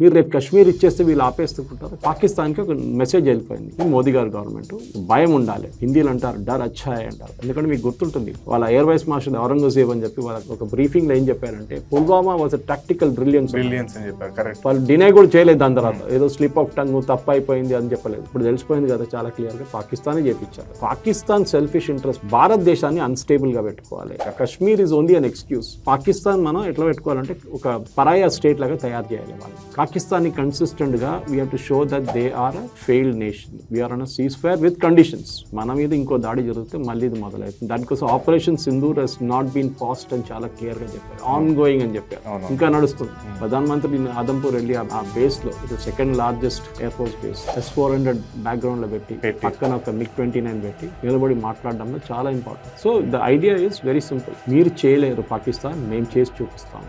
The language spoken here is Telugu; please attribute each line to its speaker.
Speaker 1: మీరు రేపు కశ్మీర్ ఇచ్చేస్తే వీళ్ళు ఆపేస్తుంటారు. పాకిస్తాన్కి ఒక మెసేజ్ వెళ్ళిపోయింది. మోదీ గారి గవర్నమెంట్ భయం ఉండాలి. హిందీలో అంటారు డర్ అచ్చాయ్ అంటారు. ఎందుకంటే మీకు గుర్తుంటుంది వాళ్ళ ఎయిర్ వైస్ మార్షల్ ఔరంగజేబ్ అని చెప్పి వాళ్ళకి ఒక బ్రీఫింగ్లో ఏం చెప్పారంటే Pulwama was tactical brilliance
Speaker 2: billions అని చెప్పారు కరెక్ట్
Speaker 1: వాళ్ళు డినై కూడా చేయలేదు దాని తర్వాత. ఏదో స్లిప్ ఆఫ్ టంగ్ తప్పు అయిపోయింది అని చెప్పలేదు. ఇప్పుడు తెలిసిపోయింది కదా చాలా క్లియర్గా పాకిస్తానే చేపించారు. పాకిస్తాన్ సెల్ఫిష్ ఇంట్రెస్ట్ భారతదేశాన్ని అన్స్టేబుల్గా పెట్టుకోవాలి. Kashmir is only an excuse Pakistan మనం ఎట్లా పెట్టుకోవాలంటే ఒక పరాయ స్టేట్ లాగా తయారు చేయాలి వాళ్ళు పాకిస్తాన్ కన్సిస్టెంట్గా we to show that they are a failed nation we're on ceasefire with conditions మన మీద ఇంకో దాడి జరిగితే మళ్ళీ ఇది మొదలవుతుంది. దానికోసం operation Sindoor has not been fast అని చాలా క్లియర్గా చెప్పారు. ఆన్ గోయింగ్ అని చెప్పారు. ఇంకా నడుస్తుంది. ప్రధానమంత్రి ఆదంపూర్ వెళ్ళి ఆ- ఆ బేస్లో ఇది second largest air force base S four hundred బ్యాక్గ్రౌండ్లో
Speaker 2: పెట్టి.
Speaker 1: పక్కన ఒక మిగ్ ట్వంటీ నైన్ పెట్టి నిలబడి మాట్లాడడంలో చాలా important so the idea is very simple మీరు చేయలేరు పాకిస్తాన్ మేము చేసి చూపిస్తాం.